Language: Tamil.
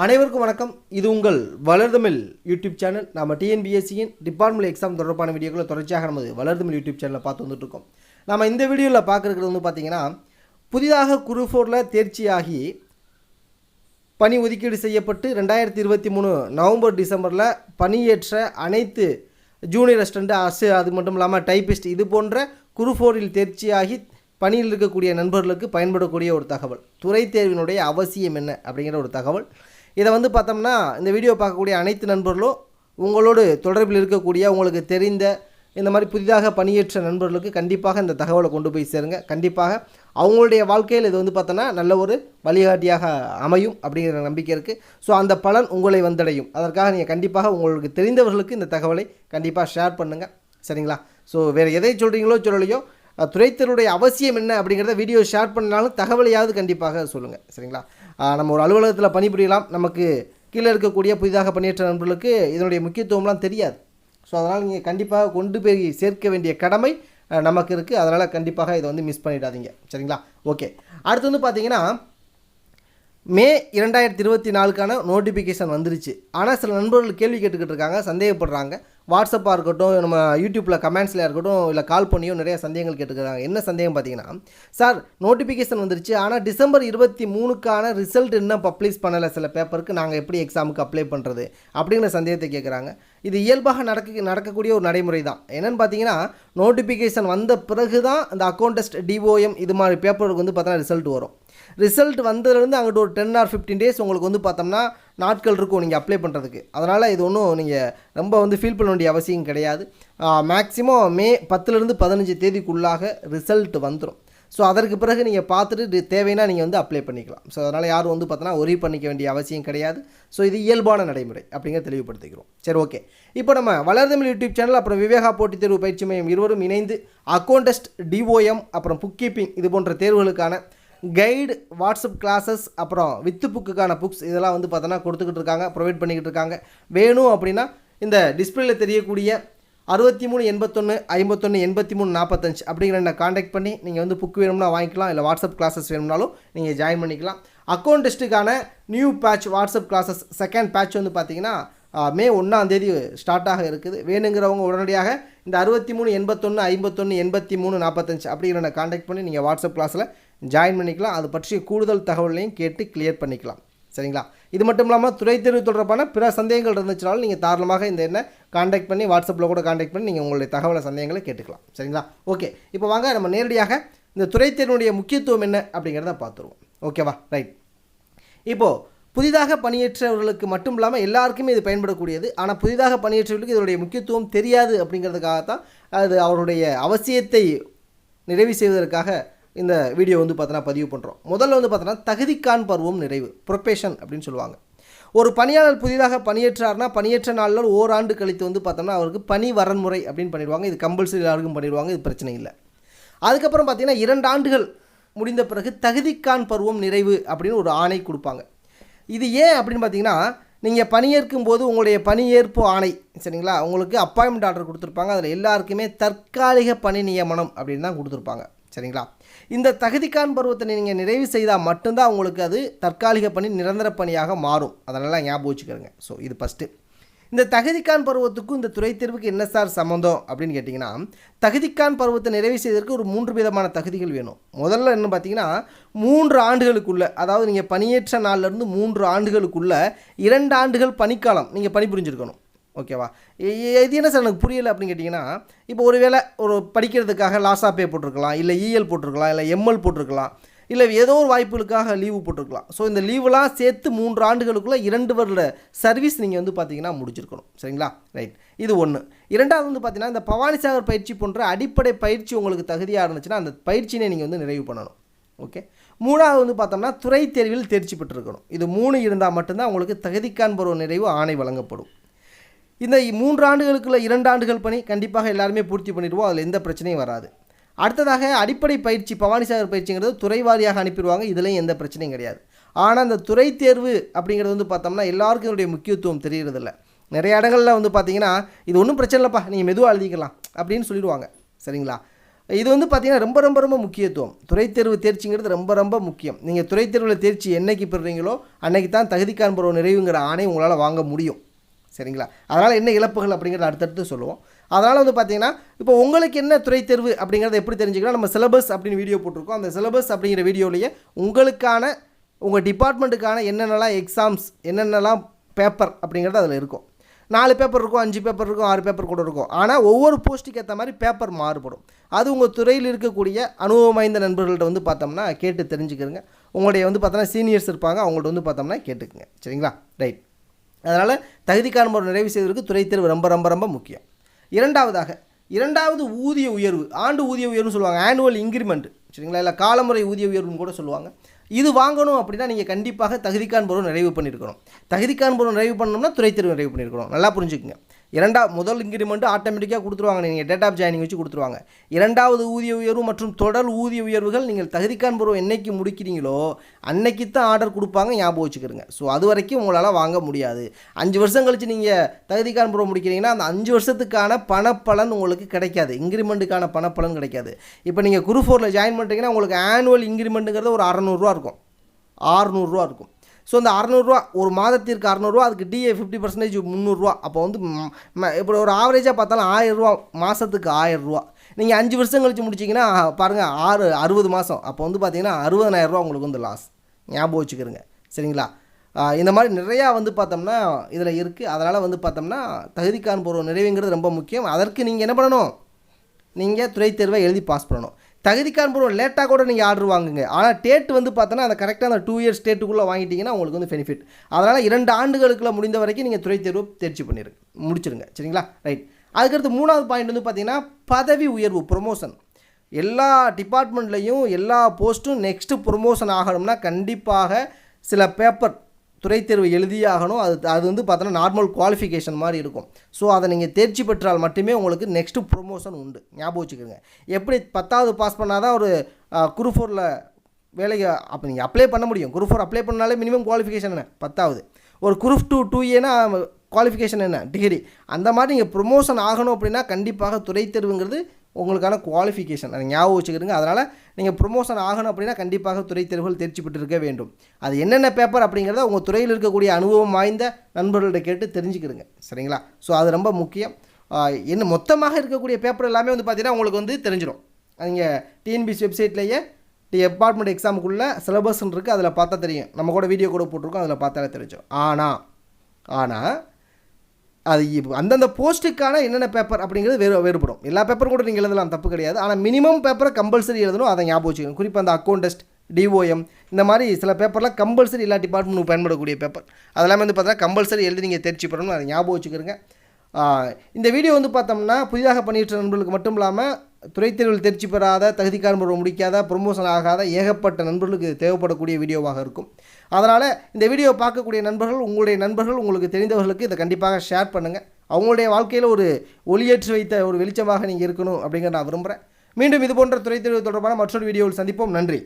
அனைவருக்கும் வணக்கம். இது உங்கள் வளர்தமிழ் யூடியூப் சேனல். நம்ம டிஎன்பிஎஸ்சியின் டிபார்ட்மெண்ட் எக்ஸாம் தொடர்பான வீடியோக்களை தொடர்ச்சியாக நமது வளர்தமிழ் யூடியூப் சேனலில் பார்த்து வந்துட்டுருக்கோம். நம்ம இந்த வீடியோவில் பார்க்குறது வந்து பார்த்தீங்கன்னா புதிதாக குரு ஃபோரில் தேர்ச்சியாகி பணி ஒதுக்கீடு செய்யப்பட்டு ரெண்டாயிரத்தி இருபத்தி மூணு நவம்பர் டிசம்பரில் பணியேற்ற அனைத்து ஜூனியர் அசிஸ்டண்ட் அசு அது மட்டும் இல்லாமல் டைபிஸ்ட் இது போன்ற குரு ஃபோரில் தேர்ச்சியாகி பணியில் இருக்கக்கூடிய நண்பர்களுக்கு பயன்படக்கூடிய ஒரு தகவல். துறை தேர்வினுடைய அவசியம் என்ன அப்படிங்கிற ஒரு தகவல். இதை வந்து பார்த்தோம்னா இந்த வீடியோ பார்க்கக்கூடிய அனைத்து நண்பர்களும் உங்களோடு தொடர்பில் இருக்கக்கூடிய உங்களுக்கு தெரிந்த இந்த மாதிரி புதிதாக பணியேற்ற நண்பர்களுக்கு கண்டிப்பாக இந்த தகவலை கொண்டு போய் சேருங்க. கண்டிப்பாக அவங்களுடைய வாழ்க்கையில் இது வந்து பார்த்தோன்னா நல்ல ஒரு வழிகாட்டியாக அமையும் அப்படிங்கிற நம்பிக்கை இருக்குது ஸோ அந்த பலன் உங்களை வந்தடையும். அதற்காக நீங்கள் கண்டிப்பாக உங்களுக்கு தெரிந்தவர்களுக்கு இந்த தகவலை கண்டிப்பாக ஷேர் பண்ணுங்கள் சரிங்களா? ஸோ வேறு எதை சொல்கிறீங்களோ சொல்லலையோ துறைத்தருடைய அவசியம் என்ன அப்படிங்கிறத வீடியோ ஷேர் பண்ணாலும் தகவலையாவது கண்டிப்பாக சொல்லுங்கள் சரிங்களா? நம்ம ஒரு அலுவலகத்தில் பணிபுரியலாம். நமக்கு கீழே இருக்கக்கூடிய புதிதாக பணியேற்ற நண்பர்களுக்கு இதனுடைய முக்கியத்துவம்லாம் தெரியாது. ஸோ அதனால் நீங்கள் கண்டிப்பாக கொண்டு போய் சேர்க்க வேண்டிய கடமை நமக்கு இருக்குது அதனால் கண்டிப்பாக இதை வந்து மிஸ் பண்ணிடாதீங்க. சரிங்களா? ஓகே அடுத்து வந்து பார்த்தீங்கன்னா மே இரண்டாயிரத்தி இருபத்தி நாலுக்கான நோட்டிஃபிகேஷன் வந்துருச்சு. ஆனால் சில நண்பர்கள் கேள்வி கேட்டுக்கிட்டு இருக்காங்க சந்தேகப்படுறாங்க. வாட்ஸ்அப்பாக இருக்கட்டும் நம்ம யூடியூப்பில் கமெண்ட்ஸில் இருக்கட்டும் இல்லை கால் பண்ணியோ நிறைய சந்தேகங்கள் கேட்டுக்கிறாங்க. என்ன சந்தேகம் பார்த்தீங்கன்னா சார் நோட்டிஃபிகேஷன் வந்துருச்சு. ஆனால் டிசம்பர் இருபத்தி மூணுக்கான ரிசல்ட் இன்னும் பப்ளிஷ் பண்ணலை சில பேப்பருக்கு நாங்கள் எப்படி எக்ஸாமுக்கு அப்ளை பண்ணுறது அப்படிங்கிற சந்தேகத்தை கேட்குறாங்க இது இயல்பாக நடக்க நடக்கக்கூடிய ஒரு நடைமுறை தான் என்னென்னு பார்த்தீங்கன்னா நோட்டிஃபிகேஷன் வந்த பிறகு தான் அந்த அக்கௌண்டஸ்ட் டிஓஎம் இது மாதிரி பேப்பருக்கு வந்து பார்த்தீங்கன்னா ரிசல்ட் வரும். ரிசல்ட் வந்ததுலேருந்து அங்கிட்ட ஒரு டென் ஆர் ஃபிஃப்டீன் டேஸ் உங்களுக்கு வந்து பார்த்தோம்னா நாட்கள் இருக்கும் நீங்கள் அப்ளை பண்ணுறதுக்கு அதனால் இது ஒன்றும் நீங்கள் ரொம்ப வந்து ஃபீல் பண்ண வேண்டிய அவசியம் கிடையாது. மேக்ஸிமம் மே பத்துலேருந்து பதினஞ்சு தேதிக்குள்ளாக ரிசல்ட் வந்துடும் ஸோ அதற்கு பிறகு நீங்கள் பார்த்துட்டு தேவைன்னா நீங்கள் வந்து அப்ளை பண்ணிக்கலாம். ஸோ அதனால் யாரும் வந்து பார்த்தோன்னா ஒரே பண்ணிக்க வேண்டிய அவசியம் கிடையாது. ஸோ இது இயல்பான நடைமுறை அப்படிங்கிற தெளிவுபடுத்திக்கிறோம். சரி ஓகே இப்போ நம்ம வளர்தமிழ் யூடியூப் சேனல் அப்புறம் விவேகா போட்டித் தேர்வு பயிற்சி மையம் இருவரும் இணைந்து அக்கௌண்டஸ்ட் டிஓஎம் அப்புறம் புக் கீப்பிங் இது போன்ற தேர்வுகளுக்கான கைடு வாட்ஸ்அப் கிளாஸஸ் அப்புறம் வித்து புக்குக்கான புக்ஸ் இதெல்லாம் வந்து பார்த்தோன்னா கொடுத்துக்கிட்டு இருக்காங்க ப்ரொவைட் பண்ணிக்கிட்டு இருக்காங்க. வேணும் அப்படின்னா இந்த டிஸ்பிளேல தெரியக்கூடிய அறுபத்தி மூணு எண்பத்தொன்று ஐம்பத்தொன்று எண்பத்தி மூணு நாற்பத்தஞ்சு அப்படிங்கிற என்ன காண்டாக்ட் பண்ணி நீங்கள் வந்து புக் வேணும்னா வாங்கிக்கலாம் இல்லை வாட்ஸ்அப் கிளாஸஸ் வேணும்னாலும் நீங்கள் ஜாயின் பண்ணிக்கலாம். Account டெஸ்ட்டுக்கான new batch WhatsApp classes second batch வந்து பார்த்தீங்கன்னா மே ஒன்றாம் தேதி ஸ்டார்ட் ஆக இருக்குது. வேணுங்கிறவங்க உடனடியாக இந்த அறுபத்தி மூணு எண்பத்தொன்று ஐம்பத்தொன்று எண்பத்தி மூணு நாற்பத்தஞ்சு அப்படிங்கிற காண்டாக்ட் பண்ணி நீங்கள் வாட்ஸ்அப் கிளாஸில் ஜாயின் பண்ணிக்கலாம். அது பற்றிய கூடுதல் தகவலையும் கேட்டு கிளியர் பண்ணிக்கலாம். சரிங்களா? இது மட்டும் இல்லாமல் துறை தேர்வு தொடர்பான பிற சந்தேகங்கள் இருந்துச்சுனாலும் நீங்கள் தாராளமாக இந்த என்ன காண்டாக்ட் பண்ணி வாட்ஸ்அப்பில் கூட காண்டாக்ட் பண்ணி நீங்கள் உங்களுடைய தகவலை சந்தேகங்களை கேட்டுக்கலாம். சரிங்களா? ஓகே இப்போ வாங்க நம்ம நேரடியாக இந்த துறை தேர்வுடைய முக்கியத்துவம் என்ன அப்படிங்கிறத பார்த்துருவோம். ஓகேவா ரைட் இப்போது புதிதாக பணியேற்றவர்களுக்கு மட்டும் இல்லாமல் எல்லாருக்குமே இது பயன்படக்கூடியது. ஆனால் புதிதாக பணியேற்றவர்களுக்கு இதனுடைய முக்கியத்துவம் தெரியாது அப்படிங்கிறதுக்காகத்தான் அது அவருடைய அவசியத்தை நிறைவு செய்வதற்காக இந்த வீடியோ வந்து பார்த்தோன்னா பதிவு பண்ணுறோம் முதல்ல வந்து பார்த்தோன்னா தகுதிக்கான் பருவம் நிறைவு ப்ரொபேஷன் அப்படின்னு சொல்லுவாங்க. ஒரு பணியாளர் புதிதாக பணியேற்றார்னா பணியேற்ற நாளில் ஓராண்டு கழித்து வந்து பார்த்தோம்னா அவருக்கு பணி வரன்முறை அப்படின்னு பண்ணிடுவாங்க. இது கம்பல்சரி எல்லாருக்கும் பண்ணிடுவாங்க இது பிரச்சனை இல்லை. அதுக்கப்புறம் பார்த்திங்கன்னா இரண்டு ஆண்டுகள் முடிந்த பிறகு தகுதிக்கான் பருவம் நிறைவு அப்படின்னு ஒரு ஆணை கொடுப்பாங்க. இது ஏன் அப்படின்னு பார்த்தீங்கன்னா நீங்கள் பணியேற்கும் போது உங்களுடைய பணியேற்பு ஆணை சரிங்களா? உங்களுக்கு அப்பாயின்மெண்ட் ஆர்டர் கொடுத்துருப்பாங்க. அதில் எல்லாருக்குமே தற்காலிக பணி நியமனம் அப்படின்னு தான் கொடுத்துருப்பாங்க சரிங்களா? இந்த தகுதிக்கான் பருவத்தை நீங்கள் நிறைவு செய்தால் மட்டும்தான் உங்களுக்கு அது தற்காலிக பணி நிரந்தர பணியாக மாறும். அதனால் ஞாபகம் வச்சுக்கிறேங்க ஸோ இது ஃபஸ்ட்டு இந்த தகுதிக்கான் பருவத்துக்கும் இந்த துறை தேர்வுக்கு என்ன சார் சம்மந்தம் அப்படின்னு கேட்டிங்கன்னா தகுதிக்கான் பருவத்தை நிறைவு செய்வதற்கு ஒரு மூன்று விதமான தகுதிகள் வேணும். முதல்ல என்ன பார்த்தீங்கன்னா மூன்று ஆண்டுகளுக்குள்ளே அதாவது நீங்கள் பணியேற்ற நாள்லேருந்து மூன்று ஆண்டுகளுக்குள்ளே இரண்டு ஆண்டுகள் பணிக்காலம் நீங்கள் பணிபுரிஞ்சிருக்கணும் ஓகேவா? இது என்ன சார் எனக்கு புரியலை அப்படின்னு கேட்டிங்கன்னா இப்போ ஒரு வேளை ஒரு படிக்கிறதுக்காக லாஸா பே போட்டிருக்கலாம் இல்லை இஎல் போட்டிருக்கலாம் இல்லை எம்எல் போட்டிருக்கலாம். இல்லை ஏதோ ஒரு வாய்ப்புகளுக்காக லீவு போட்டிருக்கலாம். ஸோ இந்த லீவுலாம் சேர்த்து மூன்று ஆண்டுகளுக்குள்ளே இரண்டு வருட சர்வீஸ் நீங்கள் வந்து பார்த்தீங்கன்னா முடிச்சிருக்கணும். சரிங்களா? ரைட் இது ஒன்று இரண்டாவது வந்து பார்த்தீங்கன்னா இந்த பவானிசாகர் பயிற்சி போன்ற அடிப்படை பயிற்சி உங்களுக்கு தகுதியாக இருந்துச்சுன்னா அந்த பயிற்சினை நீங்கள் வந்து நிறைவு பண்ணணும். ஓகே மூணாவது வந்து பார்த்தோம்னா துறை தேர்வில் தேர்ச்சி பெற்றிருக்கணும். இது மூணு இருந்தால் மட்டும்தான் உங்களுக்கு தகுதிக்கான் பருவ நிறைவு ஆணை வழங்கப்படும். இந்த மூன்று ஆண்டுகளுக்குள்ள இரண்டு ஆண்டுகள் பணி கண்டிப்பாக எல்லாருமே பூர்த்தி பண்ணிடுவோம். அதில் எந்த பிரச்சனையும் வராது. அடுத்ததாக அடிப்படை பயிற்சி பவானிசாகர் பயிற்சிங்கிறது துறை வாரியாக அனுப்பிடுவாங்க. இதுலேயும் எந்த பிரச்சனையும் கிடையாது. ஆனால் அந்த துறை தேர்வு அப்படிங்கிறது வந்து பார்த்தோம்னா எல்லாருக்கும் இதனுடைய முக்கியத்துவம் தெரிகிறதில்ல நிறைய இடங்களில் வந்து பார்த்தீங்கன்னா இது ஒன்றும் பிரச்சனை இல்லைப்பா நீங்கள் மெதுவாக எழுதிக்கலாம் அப்படின்னு சொல்லிடுவாங்க. சரிங்களா? இது வந்து பார்த்திங்கன்னா ரொம்ப ரொம்ப ரொம்ப முக்கியத்துவம். துறை தேர்வு தேர்ச்சிங்கிறது ரொம்ப ரொம்ப முக்கியம். நீங்கள் துறை தேர்வில் தேர்ச்சி என்னைக்கு பெறுறீங்களோ அன்னைக்கு தான் தகுதி காண்புற நிறைவுங்கிற ஆணை உங்களால் வாங்க முடியும். சரிங்களா? அதனால் என்ன இழப்புகள் அப்படிங்கிறத அடுத்தடுத்து சொல்லுவோம். அதனால் வந்து பார்த்தீங்கன்னா இப்போ உங்களுக்கு என்ன துறை தேர்வு அப்படிங்கிறத எப்படி தெரிஞ்சுக்கலாம் நம்ம சிலபஸ் அப்படின்னு வீடியோ போட்டிருக்கோம். அந்த சிலபஸ் அப்படிங்கிற வீடியோலேயே உங்களுக்கான உங்கள் டிபார்ட்மெண்ட்டுக்கான என்னென்னலாம் எக்ஸாம்ஸ் என்னென்னலாம் பேப்பர் அப்படிங்கிறது அதில் இருக்கும். நாலு பேப்பர் இருக்கும் அஞ்சு பேப்பர் இருக்கும் ஆறு பேப்பர் கூட இருக்கும். ஆனால் ஒவ்வொரு போஸ்ட்டுக்கு ஏற்ற மாதிரி பேப்பர் மாறுபடும். அது உங்கள் துறையில் இருக்கக்கூடிய அனுபவம் வாய்ந்த நண்பர்கள்ட்ட வந்து பார்த்தோம்னா கேட்டு தெரிஞ்சுக்கிறங்க. உங்களுடைய வந்து பார்த்தோன்னா சீனியர்ஸ் இருப்பாங்க. அவங்கள்ட்ட வந்து பார்த்தோம்னா கேட்டுக்குங்க. சரிங்களா? ரைட் அதனால் தகுதிக்கான ஒரு நிறைவு செய்வதற்கு துறை தேர்வு ரொம்ப ரொம்ப ரொம்ப முக்கியம். இரண்டாவதாக இரண்டாவது ஊதிய உயர்வு ஆண்டு ஊதிய உயர்வுன்னு சொல்லுவாங்க ஆனுவல் இன்க்ரிமெண்ட் சரிங்களா? இல்லை காலமுறை ஊதிய உயர்வுன்னு கூட சொல்லுவாங்க. இது வாங்கணும் அப்படின்னா நீங்கள் கண்டிப்பாக தகுதிக்கான் பொருள் நிறைவு பண்ணியிருக்கணும். தகுதிக்கான் பொருள் நிறைவு பண்ணணும்னா துறை தேர்வு நிறைவு பண்ணியிருக்கணும். நல்லா புரிஞ்சுக்குங்க. இரண்டா முதல் இன்க்ரிமெண்ட் ஆட்டோமேட்டிக்காக கொடுத்துருவாங்க. நீங்கள் டேட் ஆஃப் ஜாயினிங் வச்சு கொடுத்துருவாங்க. இரண்டாவது ஊதிய உயர்வு மற்றும் தொடர் ஊதிய உயர்வுகள் நீங்கள் தகுதிக்கான் பருவம் என்னைக்கு முடிக்கிறீங்களோ அன்னைக்கு தான் ஆர்டர் கொடுப்பாங்க. ஞாபகம் வச்சுக்கிறங்க ஸோ அது வரைக்கும் உங்களால் வாங்க முடியாது. அஞ்சு வருஷம் கழிச்சு நீங்கள் தகுதிக்கான் பருவம் முடிக்கிறீங்கன்னா அந்த அஞ்சு வருஷத்துக்கான பணப்பலன் உங்களுக்கு கிடைக்காது. இன்க்ரிமெண்ட்டுக்கான பணப்பலன் கிடைக்காது. இப்போ நீங்கள் குரூப் ஃபோரில் ஜாயின் பண்ணுறீங்கன்னா உங்களுக்கு ஆனுவல் இன்க்ரிமெண்ட்டுங்கிறது ஒரு அறநூறுரூவா இருக்கும். ஆறுநூறுரூவா இருக்கும். ஸோ இந்த அறநூறுரூவா ஒரு மாதத்திற்கு அறநூறுவா அதுக்கு டிஏ ஃபிஃப்டி பர்சன்டேஜ் முந்நூறுரூவா அப்போ வந்து ம- இப்போ ஒரு ஆவரேஜாக பார்த்தாலும் ஆயிரரூவா மாதத்துக்கு ஆயிரரூவா. நீங்கள் அஞ்சு வருஷம் கழித்து முடிச்சிங்கன்னா பாருங்கள் ஆறு அறுபது மாதம் அப்போ வந்து பார்த்தீங்கன்னா அறுபதனாயிரரூவா உங்களுக்கு வந்து லாஸ் ஞாபகம் வச்சுக்கிறோங்க. சரிங்களா? இந்த மாதிரி நிறையா வந்து பார்த்தோம்னா இதில் இருக்குது அதனால் வந்து பார்த்தோம்னா தகுதி பொருள் நிறைவுங்கிறது ரொம்ப முக்கியம். அதற்கு நீங்கள் என்ன பண்ணணும்? நீங்கள் துறை தேர்வை எழுதி பாஸ் பண்ணணும். தகுதிக்கான பொருள் லேட்டாக கூட நீங்கள் ஆர்டர் வாங்குங்க. ஆனால் டேட் வந்து பார்த்தோன்னா அந்த கரெக்டாக அந்த டூ இயர்ஸ் டேட்டுக்குள்ளே வாங்கிட்டீங்கன்னா உங்களுக்கு வந்து பெனிஃபிட் அதனால் இரண்டு ஆண்டுகளுக்குள்ள முடிந்த வரைக்கும் நீங்கள் துறை தேர்வு தேர்ச்சி பண்ணிடுங்க முடிச்சிருங்க. சரிங்களா? ரைட் அதுக்கடுத்து மூணாவது பாயிண்ட் வந்து பார்த்தீங்கன்னா பதவி உயர்வு ப்ரொமோஷன் எல்லா டிபார்ட்மெண்ட்லேயும் எல்லா போஸ்ட்டும் நெக்ஸ்ட்டு ப்ரொமோஷன் ஆகணும்னா கண்டிப்பாக சில பேப்பர் துறை தேர்வு எழுதியே ஆகணும் அது அது வந்து பார்த்தோன்னா நார்மல் குவாலிஃபிகேஷன் மாதிரி இருக்கும். ஸோ அதை நீங்கள் தேர்ச்சி பெற்றால் மட்டுமே உங்களுக்கு நெக்ஸ்ட்டு ப்ரொமோஷன் உண்டு. ஞாபகம் வச்சுக்கோங்க. எப்படி பத்தாவது பாஸ் பண்ணால் தான் ஒரு குரு ஃபோரில் வேலைக்கு அப்போ நீங்கள் அப்ளை பண்ண முடியும். குரூப் ஃபோர் அப்ளை பண்ணாலே மினிமம் குவாலிஃபிகேஷன் என்ன? பத்தாவது. ஒரு குரூப் டூ டூ ஏனா குவாலிஃபிகேஷன் என்ன? டிகிரி அந்த மாதிரி நீங்கள் ப்ரொமோஷன் ஆகணும் அப்படின்னா கண்டிப்பாக துறை தேர்வுங்கிறது உங்களுக்கான குவாலிஃபிகேஷன் அதை ஞாபகம் வச்சுக்கிறீங்க அதனால் நீங்கள் ப்ரொமோஷன் ஆகணும் அப்படின்னா கண்டிப்பாக துறை தேர்வுகள் தேர்ச்சி பெற்றிருக்க வேண்டும். அது என்னென்ன பேப்பர் அப்படிங்கிறத உங்கள் துறையில் இருக்கக்கூடிய அனுபவம் வாய்ந்த நண்பர்கள்ட்ட கேட்டு தெரிஞ்சுக்கிடுங்க. சரிங்களா? ஸோ அது ரொம்ப முக்கியம். என்ன மொத்தமாக இருக்கக்கூடிய பேப்பர் எல்லாமே வந்து பார்த்தீங்கன்னா உங்களுக்கு வந்து தெரிஞ்சிடும். நீங்கள் டிஎன்பிசி வெப்சைட்லேயே டிபார்ட்மெண்ட் எக்ஸாமுக்குள்ளே சிலபஸ்ன்னு இருக்குது அதில் பார்த்தா தெரியும். நம்ம கூட வீடியோ கூட போட்டிருக்கோம் அதில் பார்த்தாலே தெரிஞ்சிடும். ஆனால் ஆனால் அது அந்தந்த போஸ்ட்டுக்கான என்னென்ன பேப்பர் அப்படிங்கிறது வேறு வேறுபடும். எல்லா பேப்பரும் கூட நீங்கள் எழுதலாம் தப்பு கிடையாது. ஆனால் மினிமம் பேப்பரை கம்பல்சரி எழுதணும் அதை ஞாபகம் வச்சுக்கணும் குறிப்பாக அந்த அக்கௌண்ட் டெஸ்ட் டிஓஎம் இந்த மாதிரி சில பேப்பர்லாம் கம்பல்சரி எல்லா டிபார்ட்மெண்ட் பயன்படக்கூடிய பேப்பர் அதெல்லாமே வந்து பார்த்தீங்கன்னா கம்பல்சரி எழுதி நீங்கள் தேர்ச்சி பெறணும் அதை ஞாபகம் வச்சுக்கிறங்க இந்த வீடியோ வந்து பார்த்தோம்னா புதிதாக பண்ணிட்டு நண்பர்களுக்கு மட்டும் இல்லாமல் துறைத் தேர்வில் தேர்ச்சி பெறாத தகுதி முறை முடிக்காத ப்ரொமோஷன் ஆகாத ஏகப்பட்ட நண்பர்களுக்கு தேவைப்படக்கூடிய வீடியோவாக இருக்கும். அதனால் இந்த வீடியோ பார்க்கக்கூடிய நண்பர்கள் உங்களுடைய நண்பர்கள் உங்களுக்கு தெரிந்தவர்களுக்கு இதை கண்டிப்பாக ஷேர் பண்ணுங்கள் அவங்களுடைய வாழ்க்கையில் ஒரு ஒளியேற்றி வைத்த ஒரு வெளிச்சமாக நீங்கள் இருக்கணும் அப்படிங்கிற நான் விரும்புகிறேன் மீண்டும் இது போன்ற துறைத் தேர்வு தொடர்பான மற்றொரு வீடியோவில் சந்திப்போம். நன்றி.